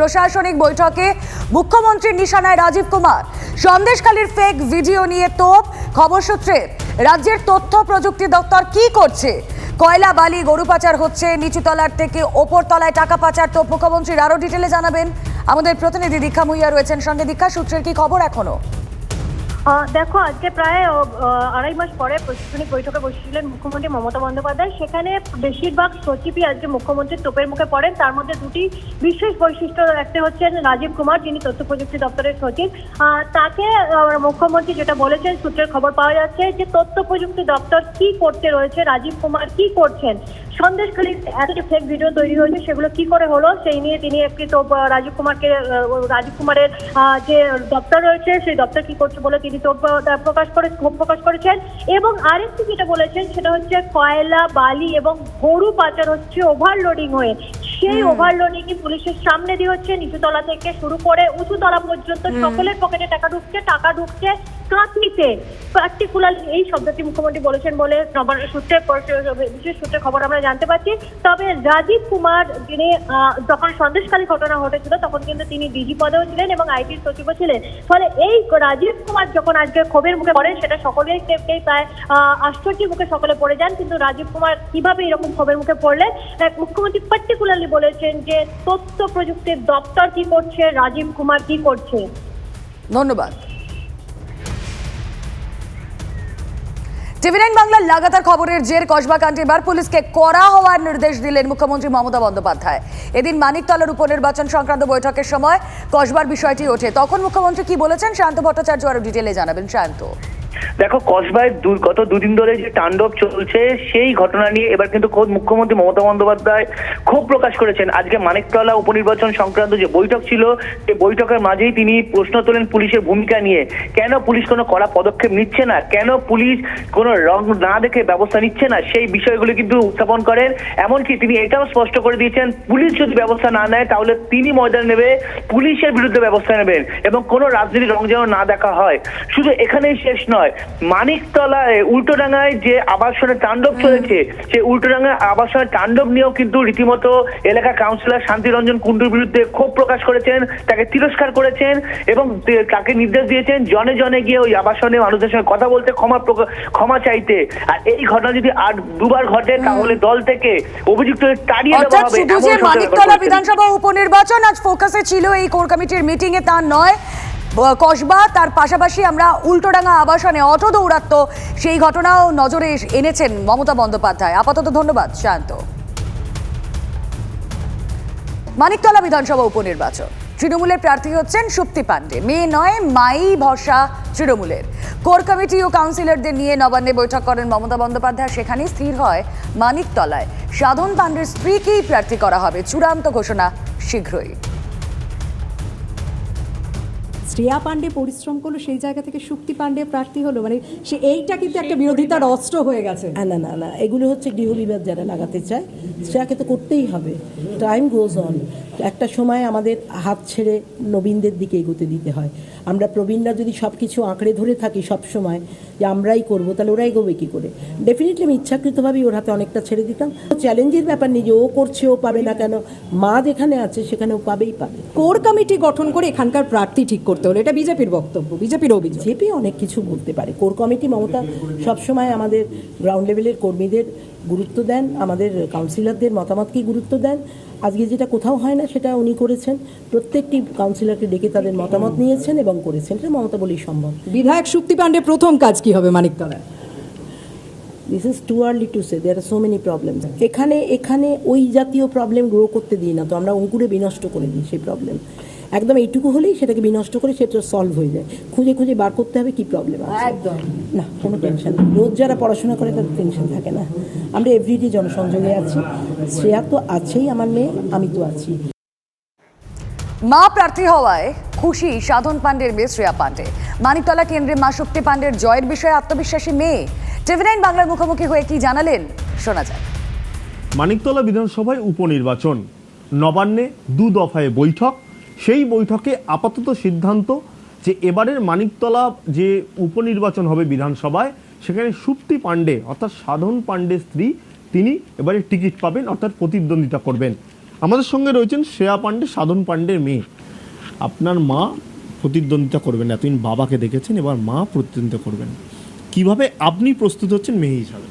প্রশাসনিক বৈঠকে মুখ্যমন্ত্রীর নিশানায় রাজীব কুমার। সন্দেশখালীর ফেক ভিডিও নিয়ে তোপ খবর সূত্রে। রাজ্যের তথ্য প্রযুক্তি দপ্তর কি করছে? কয়লা বালি গরু পাচার হচ্ছে নিচুতলার থেকে ওপর তলায় টাকা পাচার তো মুখ্যমন্ত্রীর আরও ডিটেলে জানাবেন। আমাদের প্রতিনিধি দীক্ষা মুইয়া রয়েছেন। সঙ্গে দীক্ষা সূত্রের কি খবর এখনও? আহ, দেখো, আজকে প্রায় আড়াই মাস পরে প্রশাসনিক বৈঠকে বসেছিলেন মুখ্যমন্ত্রী মমতা বন্দ্যোপাধ্যায়। সেখানে বেশিরভাগ সচিবই আজকে মুখ্যমন্ত্রীর তোপের মুখে পড়েন। তার মধ্যে দুটি বিশেষ বৈশিষ্ট্য একটা হচ্ছেন রাজীব কুমার, যিনি তথ্য প্রযুক্তি দপ্তরের সচিব। তাকে মুখ্যমন্ত্রী যেটা বলেছেন, সূত্রের খবর পাওয়া যাচ্ছে যে তথ্য প্রযুক্তি দপ্তর কি করতে রয়েছে, রাজীব কুমার কি করছেন, সন্দেশখালী এত ফেক ভিডিও তৈরি হয়েছে, সেগুলো কি করে হলো, সেই নিয়ে তিনি একটি তো রাজীব কুমারকে রাজীব কুমারের যে দপ্তর রয়েছে, সেই দপ্তর কি করছে বলে তিনি তো আহ, প্রকাশ করে ক্ষোভ প্রকাশ করেছেন। এবং আরেকটি যেটা বলেছেন সেটা হচ্ছে কয়লা বালি এবং গরু পাচার হচ্ছে ওভারলোডিং হয়ে। সেই ওভারলোডিং পুলিশের সামনে দিয়ে হচ্ছে নিচুতলা থেকে শুরু করে উঁচুতলা পর্যন্ত সকলের পকেটে টাকা ঢুকছে টাকা ঢুকছে। কাঁথিতে পার্টিকুলার এই শব্দটি মুখ্যমন্ত্রী বলেছেন বলে নবান্ন সূত্রে বিশেষ সূত্রে খবর আমরা জানতে পারছি তবে রাজীব কুমার যিনি যখন সন্দেশকালী ঘটনা ঘটেছিল, তখন কিন্তু তিনি ডিজি পদেও ছিলেন এবং আইটির সচিবও ছিলেন। ফলে এই রাজীব কুমার যখন আজকে ক্ষোভের মুখে পড়েন, সেটা সকলেই প্রায় আশ্চর্যের মুখে সকলে পড়ে যান। কিন্তু রাজীব কুমার কীভাবে এরকম ক্ষোভের মুখে পড়লেন? মুখ্যমন্ত্রী পার্টিকুলারলি বলেছেন যে, তথ্য প্রযুক্তির দপ্তর কি করছে? রাজীব কুমার কি করছে? ধন্যবাদ। টিভি নাইন বাংলার লাগাতার খবরের জের কসবা কাণ্ডে এবার পুলিশকে কড়া হওয়ার নির্দেশ দিলেন মুখ্যমন্ত্রী মমতা বন্দ্যোপাধ্যায়। এদিন মানিকতলার উপনির্বাচন সংক্রান্ত বৈঠকের সময় কসবার বিষয়টি ওঠে। তখন মুখ্যমন্ত্রী কি বলেছেন? শান্ত ভট্টাচার্য আরও ডিটেলে জানাবেন। শান্ত। দেখো, কসবায় গত দুদিন ধরে যে তাণ্ডব চলছে, সেই ঘটনা নিয়ে এবার কিন্তু খোদ মুখ্যমন্ত্রী মমতা বন্দ্যোপাধ্যায় ক্ষোভ প্রকাশ করেছেন। আজকে মানিকতলা উপনির্বাচন সংক্রান্ত যে বৈঠক ছিল, সেই বৈঠকের মাঝেই তিনি প্রশ্ন তোলেন পুলিশের ভূমিকা নিয়ে। কেন পুলিশ কোনো কড়া পদক্ষেপ নিচ্ছে না? কেন পুলিশ কোনো রং না দেখে ব্যবস্থা নিচ্ছে না? সেই বিষয়গুলো কিন্তু উত্থাপন করেন। এমনকি তিনি এটাও স্পষ্ট করে দিয়েছেন, পুলিশ যদি ব্যবস্থা না নেয়, তাহলে তিনি ময়দান নেবে, পুলিশের বিরুদ্ধে ব্যবস্থা নেবেন এবং কোনো রাজনীতির রং যেন না দেখা হয়। শুধু এখানেই শেষ নয় মানিকতলায় উল্টোডাঙ্গায় যে আবাসনের তাণ্ডব চলেছে সেই উল্টোডাঙ্গা আবাসনের তাণ্ডব নিয়েও কিন্তু রীতিমতো এলাকা কাউন্সিলর শান্তিরঞ্জন কুণ্ডুর বিরুদ্ধে ক্ষোভ প্রকাশ করেছেন তাকে তিরস্কার করেছেন এবং তাকে নির্দেশ দিয়েছেন জনে জনে গিয়ে ওই আবাসনে মানুষদের সঙ্গে কথা বলতে ক্ষমা ক্ষমা চাইতে। আর এই ঘটনা যদি আর দুবার ঘটে তাহলে দল থেকে অভিযুক্ত তাড়িয়ে দেওয়া হবে মানিকতলা বিধানসভা উপনির্বাচন আজ ফোকাসে ছিল এই কোর কমিটির মিটিং এ তা নয়। কসবা, তার পাশাপাশি আমরা উল্টোডাঙ্গা আবাসনে অটো দৌরাত্ম সেই ঘটনাও নজরে এনেছেন মমতা বন্দ্যোপাধ্যায়। আপাতত ধন্যবাদ, শান্ত। মানিকতলা বিধানসভা উপনির্বাচন। তৃণমূলের প্রার্থী হচ্ছেন সুপ্তি পাণ্ডে। মেয়ে নয়, মাই ভরসা তৃণমূলের। কোর কমিটি ও কাউন্সিলরদের নিয়ে নবান্নে বৈঠক করেন মমতা বন্দ্যোপাধ্যায়। সেখানেই স্থির হয় মানিকতলায়। সাধন পাণ্ডের স্ত্রীকেই প্রার্থী করা হবে। চূড়ান্ত ঘোষণা শীঘ্রই। শ্রেয়া পাণ্ডে পরিশ্রম করল সেই জায়গা থেকে শুক্তি পাণ্ডে প্রার্থী হলো মানে সে এইটা কিন্তু একটা বিরোধিতার অস্ত্র হয়ে গেছে। না না না না এগুলো হচ্ছে গৃহ গৃহবিবাদ যারা লাগাতে চায় সেটাকে তো করতেই হবে। টাইম গোজ অন একটা সময় আমাদের হাত ছেড়ে নবীনদের দিকে এগোতে দিতে হয়। আমরা প্রবীণরা যদি সব কিছু আঁকড়ে ধরে থাকি সব সময় যে আমরাই করব তাহলে ওরা এগোবে কী করে? ডেফিনেটলি আমি ইচ্ছাকৃতভাবেই ওর হাতে অনেকটা ছেড়ে দিতাম। চ্যালেঞ্জের ব্যাপার নেই যে ও করছে ও পাবে না কেন? মা যেখানে আছে সেখানে ও পাবেই পাবে। কোর কমিটি গঠন করে এখানকার প্রার্থী ঠিক করতে হলো। এটা বিজেপির বক্তব্য বিজেপির অভিযোগ। জেপি অনেক কিছু বলতে পারে। কোর কমিটি মমতা সবসময় আমাদের গ্রাউন্ড লেভেলের কর্মীদের গুরুত্ব দেন আমাদের কাউন্সিলরদের মতামতকেই গুরুত্ব দেন। আজকে যেটা কোথাও হয় না সেটা উনি করেছেন। প্রত্যেকটি কাউন্সিলরকে ডেকে তাদের মতামত নিয়েছেন এবং করেছেন। এটা মমতা বলেই সম্ভব। বিধায়ক শক্তি পাণ্ডে প্রথম কাজ কি হবে মানিকতলায় this is too early to say there are so many problems এখানে এখানে ওই জাতীয় প্রবলেম গ্রো করতে দিই না তো আমরা অঙ্কুরে বিনষ্ট করে দিই সেই প্রবলেম একদম এইটুকু হলেই সেটাকে বিনষ্ট করে সেটা সলভ হয়ে যায়। খুঁজে খুঁজে বার করতে হবে কি প্রবলেম আছে। একদম। না কোনো টেনশন নেই। রোজ যারা পড়াশোনা করে তাদের টেনশন থাকে না। আমরা এভরিডে জনসংযোগে আছি। শ্রেয়া তো আছেই আমার মেয়ে আমি তো আছি। মা প্রার্থী হওয়ায় খুশি সাধন পাণ্ডের মেয়ে শ্রেয়া পাণ্ডে। মানিকতলা কেন্দ্রে মা শক্তি পাণ্ডের জয়ের বিষয়ে আত্মবিশ্বাসী মেয়ে। টিভি নাইন বাংলার মুখোমুখি হয়ে কি জানালেন? শোনা যায় মানিকতলা বিধানসভায় উপনির্বাচন। নবান্নে দু দফায় বৈঠক। সেই বৈঠকে আপাতত সিদ্ধান্ত যে এবারের মানিকতলা যে উপনির্বাচন হবে বিধানসভায়, সেখানে সুপ্তি পাণ্ডে, অর্থাৎ সাধন পাণ্ডে স্ত্রী, তিনি এবারে টিকিট পাবেন, অর্থাৎ প্রতিদ্বন্দ্বিতা করবেন। আমাদের সঙ্গে রয়েছেন শ্রেয়া পাণ্ডে, সাধন পাণ্ডের মেয়ে। আপনার মা প্রতিদ্বন্দ্বিতা করবেন এতদিন বাবাকে দেখেছেন, এবার মা প্রতিদ্বন্দ্বিতা করবেন। কীভাবে আপনি প্রস্তুত হচ্ছেন মেয়ে হিসাবে?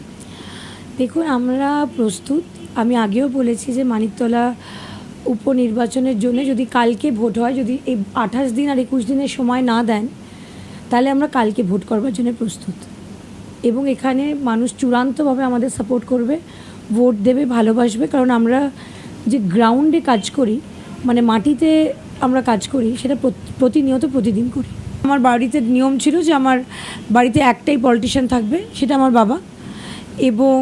দেখুন, আমরা প্রস্তুত। আমি আগেও বলেছি যে মানিকতলা উপনির্বাচনের জন্য যদি কালকে ভোট হয়, যদি এই আঠাশ দিন আর একুশ দিনের সময় না দেন, তাহলে আমরা কালকে ভোট করবার জন্য প্রস্তুত। এবং এখানে মানুষ চূড়ান্তভাবে আমাদের সাপোর্ট করবে, ভোট দেবে, ভালোবাসবে, কারণ আমরা যে গ্রাউন্ডে কাজ করি মানে মাটিতে আমরা কাজ করি, সেটা প্রতিনিয়ত প্রতিদিন করি। আমার বাড়িতে নিয়ম ছিল যে আমার বাড়িতে একটাই পলিটিশিয়ান থাকবে, সেটা আমার বাবা। এবং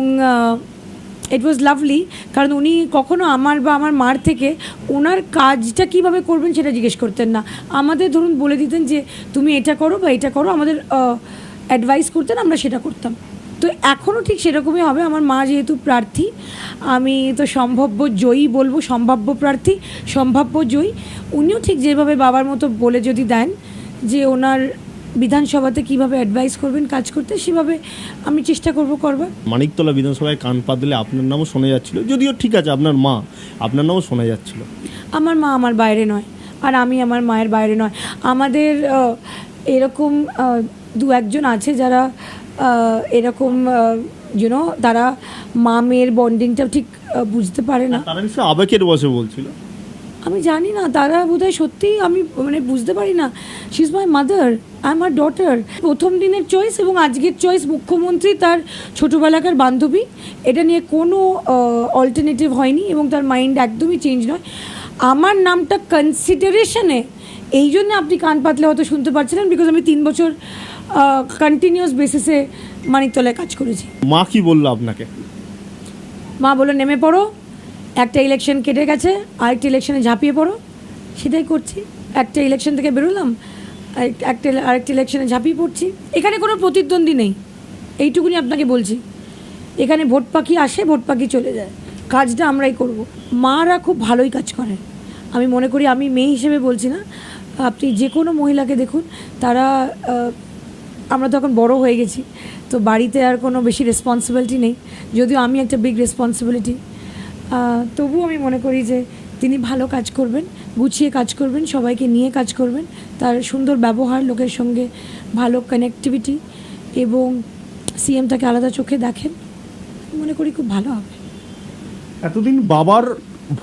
ইট ওয়াজ লাভলি কারণ উনি কখনো আমার বা আমার মার থেকে ওনার কাজটা কীভাবে করবেন সেটা জিজ্ঞেস করতেন না। আমাদের ধরুন বলে দিতেন যে, তুমি এটা করো বা এটা করো। আমাদের অ্যাডভাইস করতেন, আমরা সেটা করতাম। তো এখনও ঠিক সেরকমই হবে। আমার মা যেহেতু প্রার্থী, আমি তো সম্ভাব্য জয়ী বলব, সম্ভাব্য প্রার্থী, সম্ভাব্য জয়ী। উনিও ঠিক যেভাবে বাবার মতো বলে যদি দেন যে, ওনার বিধানসভাতে কীভাবে অ্যাডভাইস করবেন কাজ করতে সেভাবে আমি চেষ্টা করব করবার। মানিকতলা বিধানসভায় কান পা দিলে আপনার নামও শোনা যাচ্ছিল? যদিও ঠিক আছে আপনার মা আপনার নামও শোনা যাচ্ছিল। আমার মা আমার বাইরে নয় আর আমি আমার মায়ের বাইরে নয়। আমাদের এরকম দু একজন আছে যারা এরকম ইউনো তারা মা মেয়ের বন্ডিংটা ঠিক বুঝতে পারে না। তারা আবেগের বসে বলছিল। আমি জানি না তারা বোধহয় সত্যিই আমি মানে বুঝতে পারি না। She is my mother I আমার ডটার প্রথম দিনের চয়েস এবং আজকের চয়েস মুখ্যমন্ত্রী তার ছোটোবেলাকার বান্ধবী। এটা নিয়ে কোনো অল্টারনেটিভ হয়নি এবং তার মাইন্ড একদমই চেঞ্জ নয়। আমার নামটা কনসিডারেশনে এই জন্য আপনি কান পাতলে হয়তো শুনতে পারছিলেন বিকজ আমি তিন বছর কন্টিনিউয়াস বেসিসে মানিকতলায় কাজ করেছি। মা কি বলল আপনাকে? মা বলল নেমে পড়ো। একটা ইলেকশন কেটে গেছে, আরেকটা ইলেকশনে ঝাঁপিয়ে পড়ো। সেটাই করছি। একটা ইলেকশন থেকে বেরোলাম একটা আরেকটা ইলেকশনে ঝাঁপিয়ে পড়ছি। এখানে কোনো প্রতিদ্বন্দ্বী নেই। এইটুকুনি আপনাকে বলছি। এখানে ভোট পাখি আসে, ভোট পাখি চলে যায়। কাজটা আমরাই করব। মারা খুব ভালোই কাজ করেন আমি মনে করি, আমি মেয়ে হিসেবে বলছি না। আপনি যে কোনো মহিলাকে দেখুন, তারা আমরা তখন বড় হয়ে গেছি। তো বাড়িতে আর কোনো বেশি রেসপন্সিবিলিটি নেই। যদিও আমি একটা বিগ রেসপন্সিবিলিটি তবুও আমি মনে করি যে তিনি ভালো কাজ করবেন, গুছিয়ে কাজ করবেন, সবাইকে নিয়ে কাজ করবেন। তার সুন্দর ব্যবহার, লোকের সঙ্গে ভালো কানেক্টিভিটি এবং সিএম তাকে আলাদা চোখে দেখেন, মনে করি খুব ভালো হবে। এতদিন বাবার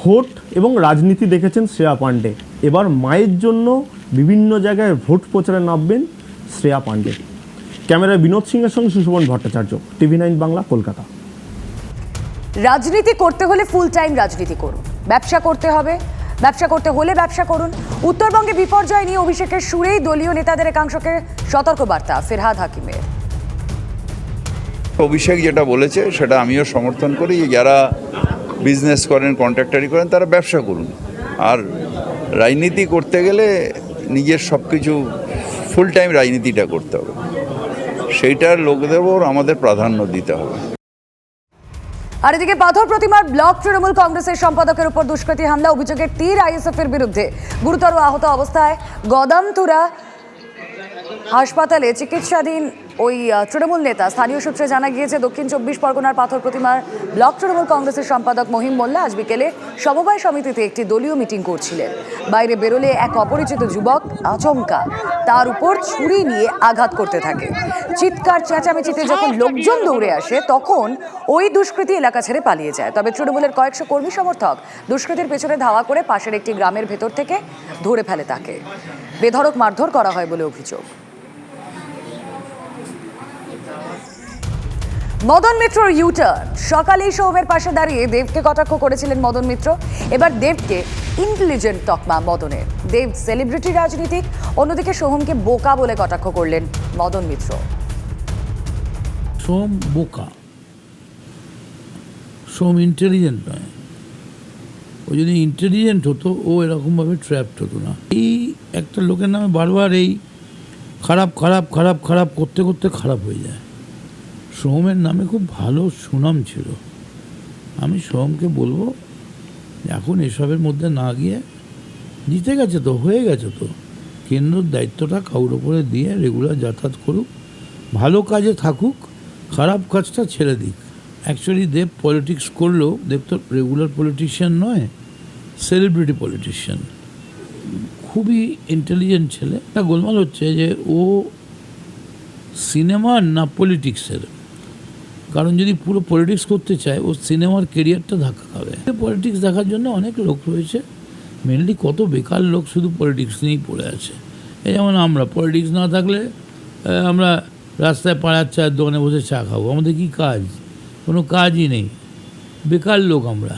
ভোট এবং রাজনীতি দেখেছেন শ্রেয়া পাণ্ডে। এবার মায়ের জন্য বিভিন্ন জায়গায় ভোট প্রচারে নামবেন শ্রেয়া পাণ্ডে। ক্যামেরায় বিনোদ সিংয়ের সঙ্গে সুশোভন ভট্টাচার্য, টিভি নাইন বাংলা, কলকাতা। রাজনীতি করতে হলে ফুল টাইম রাজনীতি করুন। ব্যবসা করতে হবে, ব্যবসা করতে হলে ব্যবসা করুন। উত্তরবঙ্গে বিপর্যয় নিয়ে অভিষেকের সুরেই দলীয় নেতাদের একাংশকে সতর্কবার্তা, ফেরহাদ হাকিমের। অভিষেক যেটা বলেছে, সেটা আমিও সমর্থন করি যারা বিজনেস করেন কন্ট্রাক্টারি করেন, তারা ব্যবসা করুন। আর রাজনীতি করতে গেলে নিজের সব কিছু ফুল টাইম রাজনীতিটা করতে হবে। সেইটার লোকদের ওপর আমাদের প্রাধান্য দিতে হবে। আর এদিকে পাথর প্রতিমার ব্লক তৃণমূল কংগ্রেসের সম্পাদকের উপর দুষ্কৃতী হামলা অভিযোগের তীর আইএসএফ এর বিরুদ্ধে। গুরুতর আহত অবস্থায় গদামতুরা হাসপাতালে চিকিৎসাধীন ওই তৃণমূল নেতা, স্থানীয় সূত্রে জানা গিয়েছে, দক্ষিণ চব্বিশ পরগনার পাথর প্রতিমার ব্লক তৃণমূল কংগ্রেসের সম্পাদক মহিম মোল্লা আজ বিকেলে সমবায় সমিতিতে একটি দলীয় মিটিং করছিলেন। বাইরে বেরোলে এক অপরিচিত যুবক আচমকা, তার উপর ছুরি নিয়ে আঘাত করতে থাকে। চিৎকার চেঁচামেচিতে যখন লোকজন দৌড়ে আসে, তখন ওই দুষ্কৃতী এলাকা ছেড়ে পালিয়ে যায়। তবে তৃণমূলের কয়েকশো কর্মী সমর্থক দুষ্কৃতীর পেছনে ধাওয়া করে পাশের একটি গ্রামের ভেতর থেকে ধরে ফেলে তাকে। বেধড়ক মারধর করা হয় বলে অভিযোগ। মদন মিত্রর ইউটার্ন সকালেই সৌমের পাশে দাঁড়িয়ে দেবকে কটাক্ষ করেছিলেন মদন মিত্র। এবার দেবকে ইন্টেলিজেন্ট তকমা মদনের। দেব সেলিব্রিটি রাজনীতিক, অন্যদিকে সোহমকে বোকা বলে কটাক্ষ করলেন মদন মিত্র। সোম বোকা। সোম ইন্টেলিজেন্ট নয়। ও যদি ইন্টেলিজেন্ট হতো, ও এরকমভাবে ট্র্যাপড হতো না। এই একটা লোকের নামে বারবার এই খারাপ খারাপ খারাপ খারাপ করতে করতে খারাপ হয়ে যায়। সোহমের নামে খুব ভালো সুনাম ছিল। আমি সোহমকে বলব, এখন এসবের মধ্যে না গিয়ে জিতে গেছে তো, হয়ে গেছে তো। কেন্দ্রের দায়িত্বটা কাউর ওপরে দিয়ে রেগুলার যাতায়াত করুক, ভালো কাজে থাকুক, খারাপ কাজটা ছেড়ে দিক। অ্যাকচুয়ালি দেব পলিটিক্স করলেও, দেব তো রেগুলার পলিটিশিয়ান নয় সেলিব্রিটি পলিটিশিয়ান খুবই ইন্টেলিজেন্ট ছেলে। একটা গোলমাল হচ্ছে যে, ও সিনেমা না পলিটিক্সের কারণ যদি পুরো পলিটিক্স করতে চায়, ও সিনেমার কেরিয়ারটা ধাক্কা খাবে। পলিটিক্স দেখার জন্য অনেক লোক রয়েছে। মেনলি কত বেকার লোক শুধু পলিটিক্স নিয়েই পড়ে আছে। এই যেমন আমরা পলিটিক্স না থাকলে আমরা রাস্তায় পাড়ার চায়ের দোকানে বসে চা খাব। আমাদের কি কাজ? কোনো কাজই নেই। বেকার লোক আমরা।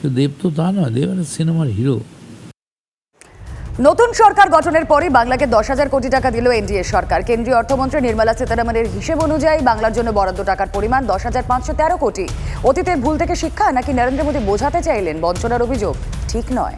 তো দেব তো তা না দেব একটা সিনেমার হিরো। নতুন সরকার গঠনের পরই বাংলাকে দশ হাজার কোটি টাকা দিল এনডিএ সরকার। কেন্দ্রীয় অর্থমন্ত্রী নির্মলা সীতারামনের হিসেব অনুযায়ী বাংলার জন্য বরাদ্দ টাকার পরিমাণ দশ হাজার পাঁচশো তেরো কোটি। অতীতের ভুল থেকে শিক্ষা নাকি নরেন্দ্র মোদী বোঝাতে চাইলেন বঞ্চনার অভিযোগ? ঠিক নয়।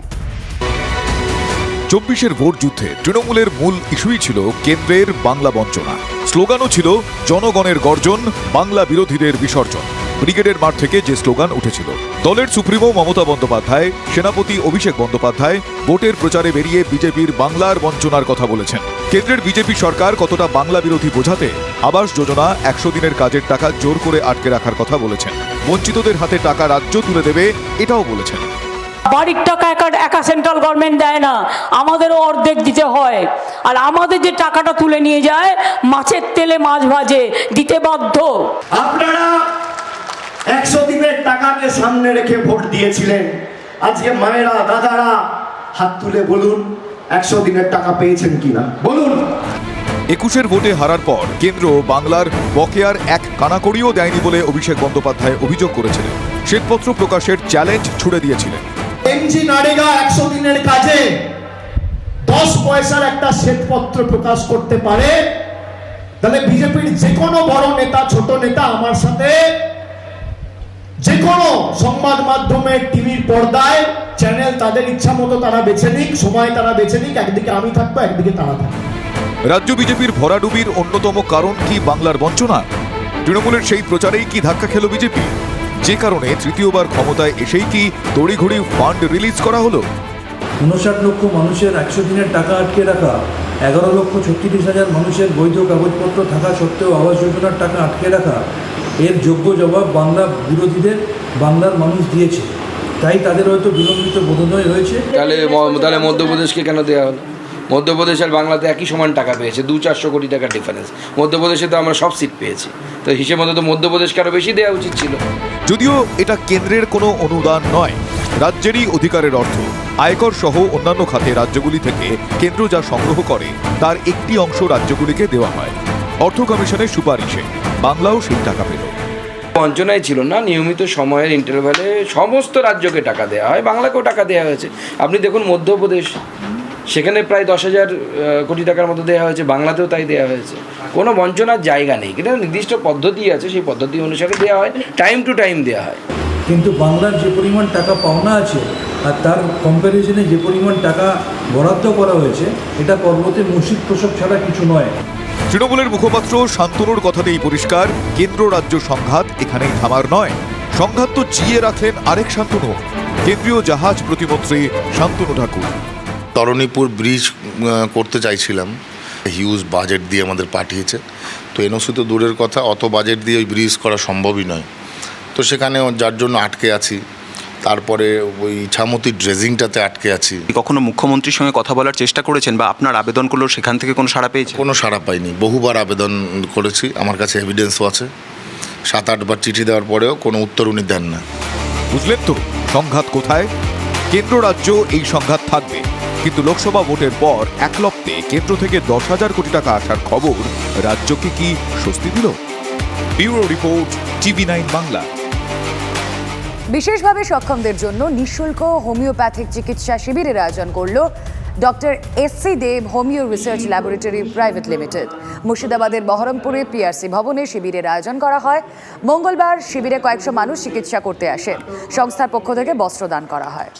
চব্বিশের ভোট যুদ্ধে তৃণমূলের মূল ইস্যুই ছিল কেন্দ্রের বাংলা বঞ্চনা। স্লোগানও ছিল, জনগণের গর্জন, বাংলা বিরোধীদের বিসর্জন। ব্রিগেডের মাঠ থেকে যে স্লোগান উঠেছিল। দলের সুপ্রিমো মমতা বন্দ্যোপাধ্যায়, সেনাপতি অভিষেক বন্দ্যোপাধ্যায় ভোটের প্রচারে বেরিয়ে বিজেপির বাংলার বঞ্চনার কথা বলেছেন। কেন্দ্রের বিজেপি সরকার কতটা বাংলা বিরোধী বোঝাতে আবাস যোজনা একশো দিনের কাজের টাকা জোর করে আটকে রাখার কথা বলেছেন। বঞ্চিতদের হাতে টাকা রাজ্য তুলে দেবে, এটাও বলেছেন। বাড়ির টাকা একা একা সেন্ট্রাল গভর্নমেন্ট দেয় না। আমাদেরও অর্ধেক দিতে হয়। আর আমাদের যে টাকাটা তুলে নিয়ে যায় মাছের তেলে মাছ ভাজে দিতে বাধ্য। আপনারা একশো দিনের টাকাকে সামনে রেখে ভোট দিয়েছিলেন। আজকে মায়েরা দাদারা হাত তুলে বলুন একশো দিনের টাকা পেয়েছেন কিনা? বলুন। একুশের ভোটে হারার পর কেন্দ্র বাংলার বকেয়ার এক কানাকড়িও দেয়নি বলে অভিষেক বন্দ্যোপাধ্যায় অভিযোগ করেছিলেন। শ্বেতপত্র প্রকাশের চ্যালেঞ্জ ছুড়ে দিয়েছিলেন। এমজি নারেগা একশো দিনের কাজে দশ পয়সার একটা শ্বেতপত্র প্রকাশ করতে পারে। তাহলে বিজেপির যে কোনো বড় নেতা, ছোট নেতা আমার সাথে যে কোনো সংবাদ মাধ্যমে টিভির পর্দায় চ্যানেল তাদের ইচ্ছা মতো তারা বেছে নিক, সময় তারা বেছে নিক, একদিকে আমি থাকব, একদিকে তারা থাকবে। রাজ্য বিজেপির ভরাডুবির অন্যতম কারণ কি বাংলার বঞ্চনা? তৃণমূলের সেই প্রচারেই কি ধাক্কা খেল বিজেপি? যে কারণে তৃতীয়বার ক্ষমতায় এসেই কি তড়িঘড়ি ফান্ড রিলিজ করা হলো? উনষাট লক্ষ মানুষের একশো দিনের টাকা আটকে রাখা এগারো লক্ষ ছত্রিশ হাজার মানুষের বৈধ কাগজপত্র থাকা সত্ত্বেও আবাস যোজনার টাকা আটকে রাখা এর যোগ্য জবাব বাংলা বিরোধীদের বাংলার মানুষ দিয়েছে। তাই তাদের হয়তো বিলম্বিত বোধোদয় হয়েছে। তাহলে ম- তাহলে মধ্যপ্রদেশকে কেন দেওয়া হলো? মধ্যপ্রদেশ আর বাংলাতে একই সমান টাকা পেয়েছে দু চারশো কোটি টাকার ডিফারেন্স মধ্যপ্রদেশে তো আমরা সব সিট পেয়েছি। তো হিসেব মতো তো মধ্যপ্রদেশকে আরও বেশি দেওয়া উচিত ছিল। যদিও এটা কেন্দ্রের কোনো অনুদান নয় রাজ্যেরই অধিকারের অর্থ। আয়কর সহ অন্যান্য খাতে রাজ্যগুলি থেকে কেন্দ্র যা সংগ্রহ করে তার একটি অংশ রাজ্যগুলিকে দেওয়া হয়। অর্থ কমিশনের সুপারিশে বাংলাও সেই টাকা পেল। বঞ্চনায় ছিল না নিয়মিত সময়ের ইন্টারভ্যালে সমস্ত রাজ্যকে টাকা দেওয়া হয় বাংলাকেও টাকা দেওয়া হয়েছে। আপনি দেখুন মধ্যপ্রদেশ সেখানে প্রায় দশ হাজার কোটি টাকার মতো দেওয়া হয়েছে বাংলাতেও তাই দেওয়া হয়েছে। কোনো বঞ্চনার জায়গা নেই। কিন্তু নির্দিষ্ট পদ্ধতি আছে সেই পদ্ধতি অনুসারে দেওয়া হয় টাইম টু টাইম দেওয়া হয়। কিন্তু বাংলার যে পরিমাণ টাকা পাওনা আছে আর তার কম্প্যারিজনে যে পরিমাণ টাকা বরাদ্দ করা হয়েছে এটা পর্বতে মুসিদ প্রসব ছাড়া কিছু নয়। তৃণমূলের মুখপাত্র শান্তনুর কথাতেই পরিষ্কার কেন্দ্র রাজ্য সংঘাত এখানেই থামার নয়। সংঘাত তো জিয়ে রাখলেন আরেক শান্তনু। কেন্দ্রীয় জাহাজ প্রতিমন্ত্রী শান্তনু ঠাকুর। তরণীপুর ব্রিজ করতে চাইছিলাম। হিউজ বাজেট দিয়ে আমাদের পাঠিয়েছে। তো এনওসি তো দূরের কথা অত বাজেট দিয়ে ওই ব্রিজ করা সম্ভবই নয়। তো সেখানে যার জন্য আটকে আছি। তারপরে ওই ইছামতি ড্রেজিংটাতে আটকে আছি। কখনো মুখ্যমন্ত্রীর সঙ্গে কথা বলার চেষ্টা করেছেন বা আপনার আবেদনগুলো সেখান থেকে কোনো সাড়া পেয়েছে কোনো সাড়া পাইনি। বহুবার আবেদন করেছি। আমার কাছে এভিডেন্সও আছে। সাত আটবার চিঠি দেওয়ার পরেও কোনো উত্তর উনি দেন না। বুঝলেন তো সংঘাত কোথায়? কেন্দ্র রাজ্য এই সংঘাত থাকবে। কিন্তু লোকসভা ভোটের পর একলপ্তে কেন্দ্র থেকে দশ হাজার কোটি টাকা আসার খবর রাজ্যকে কি স্বস্তি দিল? Bureau report, TV nine Bangla. বিশেষভাবে সক্ষমদের জন্য নিঃশুল্ক হোমিওপ্যাথিক চিকিৎসা শিবিরের আয়োজন করল doctor S C Dev homeo research laboratory private limited. মুর্শিদাবাদের বহরমপুরে পিআরসি ভবনে শিবিরের আয়োজন করা হয়। মঙ্গলবার শিবিরে কয়েকশো মানুষ চিকিৎসা করতে আসেন। সংস্থার পক্ষ থেকে বস্ত্র দান করা হয়।